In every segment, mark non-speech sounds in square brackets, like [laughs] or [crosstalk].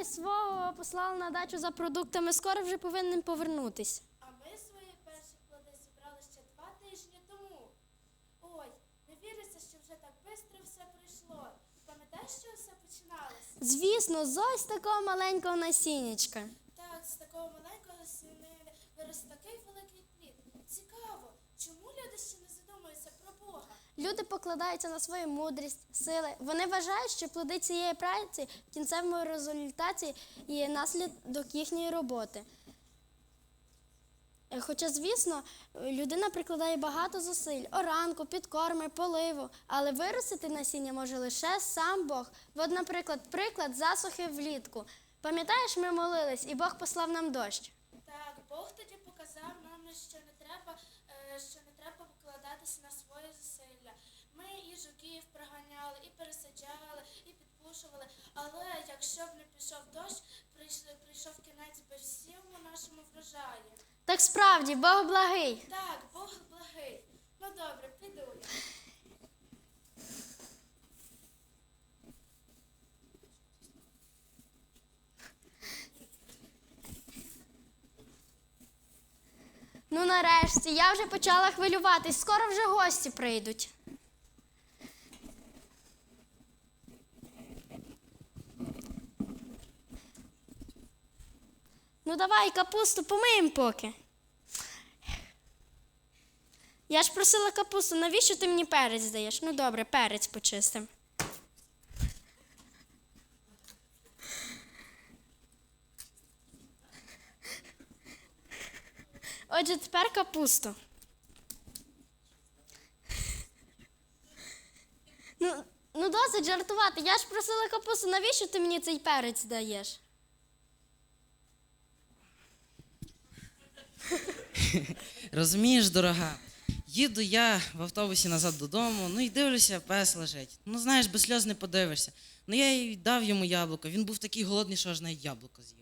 Ой, свого послали на дачу за продуктами, скоро вже повинен повернутись. А ми свої перші плоди зібрали ще два тижні тому. Ой, не віриться, що вже так швидко все пройшло. Пам'ятаєш, що все починалося? Звісно, з ось такого маленького насіннячка. Так, з такого маленького сінини вирос такий Люди покладаються на свою мудрість, сили. Вони вважають, що плоди цієї праці в кінцевому результаті є наслідок їхньої роботи. Е, Хоча, звісно, людина прикладає багато зусиль, оранку, підкорми, поливу, але виростити насіння може лише сам Бог. От, наприклад, приклад засухи влітку. Пам'ятаєш, ми молились, і Бог послав нам дощ. Бог тоді показав нам, що не треба, е, що не треба покладатися на свої зусилля. Ми і жуків проганяли, і пересаджали, і підпушували. Але якщо б не пішов дощ, прийшли, прийшов кінець би всьому нашому врожаю. Так справді, Бог благий. Так, Бог благий. Ну добре, піду я. Ну, нарешті, я вже почала хвилюватись, скоро вже гості прийдуть. Ну, давай капусту помиємо поки. Я ж просила капусту, навіщо ти мені перець даєш? Ну добре, перець почистим. Отже, тепер капусту. Ну, ну досить жартувати. Я ж просила капусту, навіщо ти мені цей перець даєш? [laughs] Розумієш, дорога, їду я в автобусі назад додому, ну і дивлюся, пес лежить. Ну, знаєш, без сльоз не подивишся. Ну я й дав йому яблуко. Він був такий голодний, що аж навіть яблуко з'їв.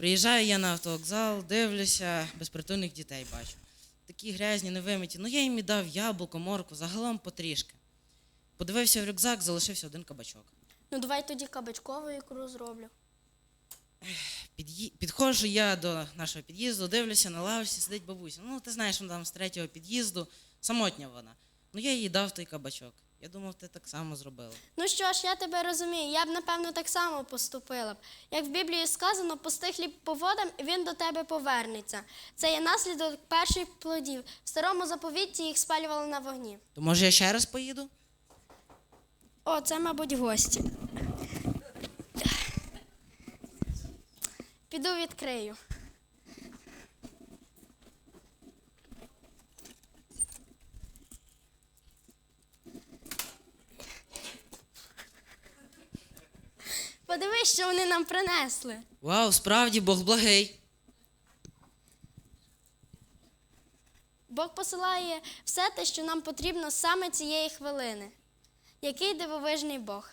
Приїжджаю я на автовокзал, дивлюся, безпритульних дітей бачу. Такі грязні, невимиті. Ну я їм і дав яблуко, морку, загалом потрішки. Подивився в рюкзак, залишився один кабачок. Ну давай тоді кабачкову ікру зроблю. Під'ї... Підходжу я до нашого під'їзду, дивлюся, на лавочці сидить бабуся. Ну, ти знаєш, вона там з третього під'їзду, самотня вона. Ну, я їй дав той кабачок. Я думав, ти так само зробила. Ну що ж, я тебе розумію, я б напевно так само поступила б. Як в Біблії сказано, пусти хліб по водам, і він до тебе повернеться. Це є наслідок перших плодів. В старому заповітті їх спалювали на вогні. То може я ще раз поїду? О, це, мабуть, гості. Піду відкрию. Подивись, що вони нам принесли. Вау, справді Бог благий. Бог посилає все те, що нам потрібно саме цієї хвилини. Який дивовижний Бог.